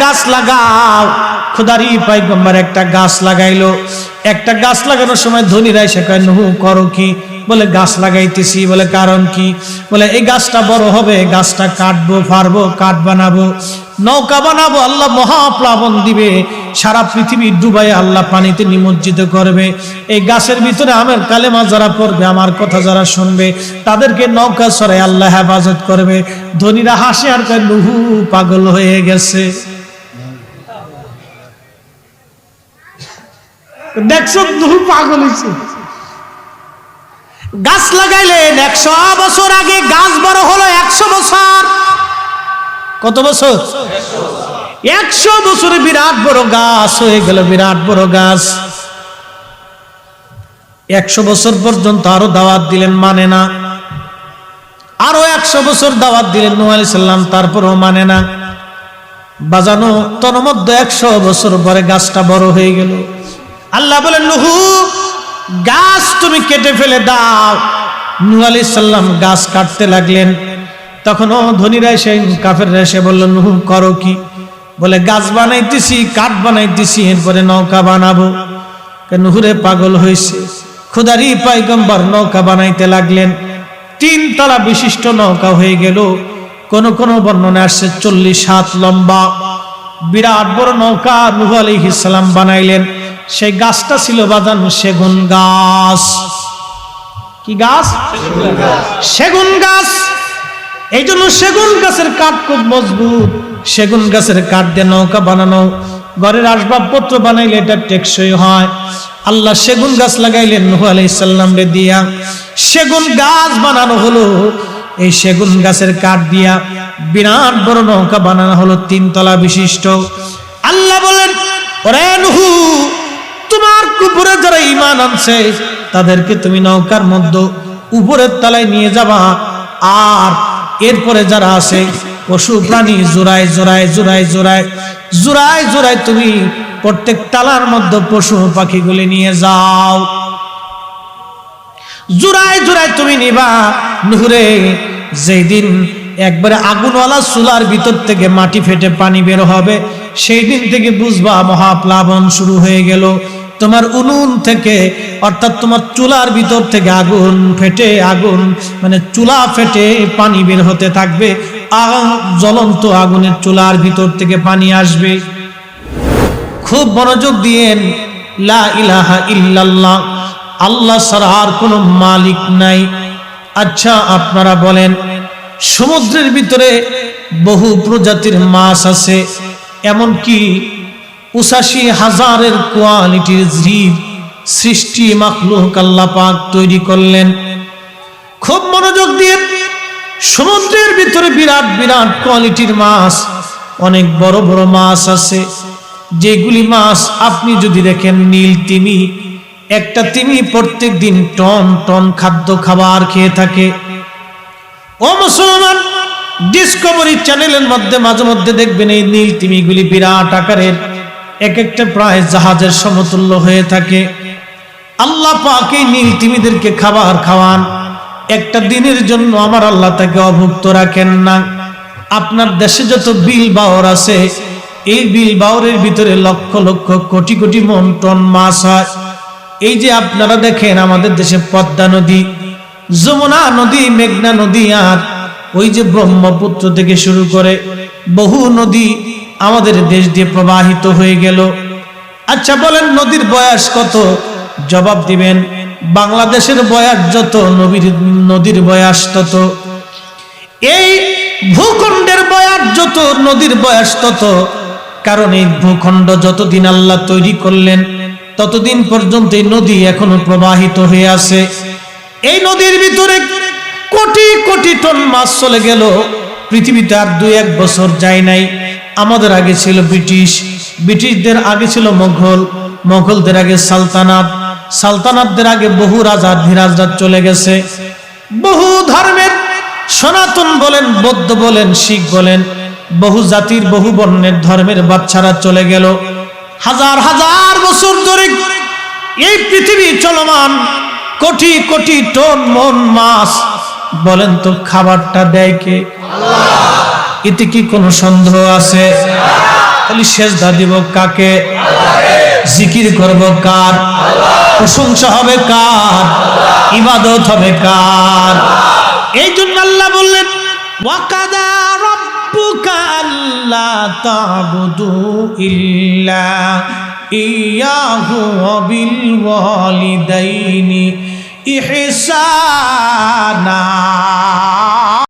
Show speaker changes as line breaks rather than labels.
গাছ লাগাও। খুদারি পাইগম্বর, একটা গাছ লাগাইলো। একটা গাছ লাগানোর সময় ধনীরা এসে কয়, নহু, করো কি? বলে, গাছ লাগাইতেছি। বলে, কারণ কি? বলে, এই গাছটা বড় হবে গাছটা কাটবো ফারবো কাঠ বানাবো, নৌকা বানাবো, আল্লাহ মহাপ্লাবন দিবে। সারা পৃথিবী ডুবাই আল্লাহ পানিতে নিমজ্জিত করবে। এই গাছের ভিতরে আমার কালেমা যারা পড়বে, আমার কথা যারা শুনবে, তাদেরকে নৌকা সরাই আল্লাহ হেফাজত করবে। ধনীরা হাসে আর কয়, নুহু, পাগল হয়ে গেছে। দেখছ নুহু পাগল হয়েছে গাছ লাগাইলেন একশো বছর আগে গাছ বড় হলো একশো বছর। কত বছর? একশো বছরে বিরাট বড় গাছ হয়ে গেল, বিরাট বড় গাছ। একশো বছর পর্যন্ত আরও দাওয়াত দিলেন মানে না। আরও একশো বছর দাওয়াত দিলেন নু আলি সাল্লাম তারপরও মানে না। বাজানো তন্মধ্যে একশো বছর পরে গাছটা বড় হয়ে গেল। আল্লাহ বলেন নুহু, গাছ তুমি কেটে ফেলে দাও। নু আলি সাল্লাম গাছ কাটতে লাগলেন। তখন, ও ধনীরা এসে, কাফেররা এসে বলল, নুহু, করো কি? বলে, গাছ বানাইতেছি, কাঠ বানাইতেছি, এরপরে নৌকা বানাবো। নুহুরে, পাগল হয়েছে খুদারি, পাইগম্বর নৌকা বানাইতে লাগলেন। তিন তলা বিশিষ্ট নৌকা হয়ে গেল। কোন কোন বর্ণনা আসছে, চল্লিশ হাত লম্বা। বিরাট বড় নৌকা নুহু আলাইহিস সালাম বানাইলেন। সেই গাছটা ছিল বাজান সেগুন গাছ। কি গাছ? সেগুন গাছ। এই জন্য সেগুন গাছের কাঠ খুব মজবুত। সেগুন গাছের কাঠ দিয়ে নৌকা বানানো। ঘরের আসবাবপত্র বানাইলে এটা টেকসই হয়। আল্লাহ সেগুন গাছ লাগাইলেন, নুহু আলাইসাল্লাম রে দিয়া। সেগুন গাছ বানানো হলো। এই সেগুন গাছের কাঠ দিয়া বিরাট বড় নৌকা বানানো হলো, তিনতলা বিশিষ্ট। আল্লাহ বলেন, ওরে নুহু তোমার কুপুরে যারা ইমান আনছে, তাদেরকে তুমি নৌকার মধ্যে উপরের তলায় নিয়ে যাবা। আর এরপরে যারা আছে, পশু প্রাণী জোড়ায় জোড়ায় জোড়ায় জোড়ায় জোড়ায় জোড়ায় তুমি প্রত্যেক তালার মধ্যে পশু পাখিগুলি নিয়ে যাও। জোড়ায় জোড়ায় তুমি নিবা। নুহুরে যেই দিন একবারে আগুনওয়ালা চুলার ভিতর থেকে মাটি ফেটে পানি বের হবে সেই দিন থেকে বুঝবা মহাপ্লাবন শুরু হয়ে গেল। তোমার উনুন থেকে, অর্থাৎ তোমার চুলার ভিতর থেকে আগুন ফেটে, আগুন মানে চুলা ফেটে পানি বের হতে থাকবে জ্বলন্ত আগুনের চুলার ভিতর থেকে পানি আসবে। খুব মনোযোগ দিয়েন লা ইলাহা ইল্লাল্লাহ, আল্লাহ ছাড়া আর কোনো মালিক নাই। আচ্ছা আপনারা বলেন, সমুদ্রের ভিতরে বহু প্রজাতির মাছ আছে, এমনকি উসাশি হাজারের কোয়ালিটির জীব সৃষ্টি মাখলুক আল্লাহ তৈরি করলেন। খুব মনোযোগ দিয়ে সমুদ্রের ভিতরে বিরাট বিরাট কোয়ালিটির মাছ, অনেক বড় বড় মাছ আছে। যেগুলি মাছ আপনি যদি দেখেন নীল তিমি, একটা তিমি প্রত্যেক দিন টন টন খাদ্য খাবার খেয়ে থাকে। ও মুসলমান ডিসকভারি চ্যানেলের মধ্যে মাঝে মধ্যে দেখবেন এই নীল তিমিগুলি বিরাট আকারের। এক একটা প্রায় জাহাজের সমতুল্য হয়ে থাকে। আল্লাহ পাক নীল তিমিদেরকে খাবার খাওয়ান। একটা দিনের জন্য আমার আল্লাহ তাকে অভুক্ত রাখেন না। আপনার দেশে যত বিল বাওর আছে, এই বিল বাওরের ভিতরে লক্ষ লক্ষ কোটি কোটি মন টন মাছ হয়। এই যে আপনারা দেখেন আমাদের দেশে পদ্মা নদী, যমুনা নদী, মেঘনা নদী আর ওই যে ব্রহ্মপুত্র থেকে শুরু করে বহু নদী আমাদের দেশ দিয়ে প্রবাহিত হয়ে গেল। আচ্ছা বলেন, নদীর বয়স কত? জবাব দিবেন, বাংলাদেশের বয়স যত, নবীর নদীর বয়স তত। এই ভূখণ্ডের বয়স যত, নদীর বয়স তত। কারণ এই ভূখণ্ড যতদিন আল্লাহ তৈরি করলেন, ততদিন পর্যন্ত এই নদী এখনও প্রবাহিত হয়ে আছে। এই নদীর ভিতরে কোটি কোটি টন মাছ চলে গেল। পৃথিবীতে আর দুই এক বছর যায় নাই। আমাদের আগে ছিল ব্রিটিশ। ব্রিটিশদের আগে ছিল মোঘল। মোঘলদের আগে সালতানাত। সালতানাতদের আগে বহু রাজা ধীরাজরা চলে গেছে। বহু ধর্মের সনাতন বলেন, বৌদ্ধ বলেন, শিখ বলেন, বহু জাতির, বহু বর্ণের ধর্মের বাচ্চারা চলে গেল। হাজার হাজার বছর ধরে এই পৃথিবী চলমান। কোটি কোটি টন মন মাছ। বলেন তো খাবারটা দেয় কে? এতে কি কোনো সন্দেহ আছে? তাহলে সেজদা দিব কাকে? জিকির করব কার? প্রশংসা হবে কার? ইবাদত হবে কার? এই জন্য আল্লাহ বললেন, ওয়াকাদা রব্বুকা আল্লা তাবুদু ইল্লা ইয়াহু বিল ওয়ালিদাইনি ইহসানা।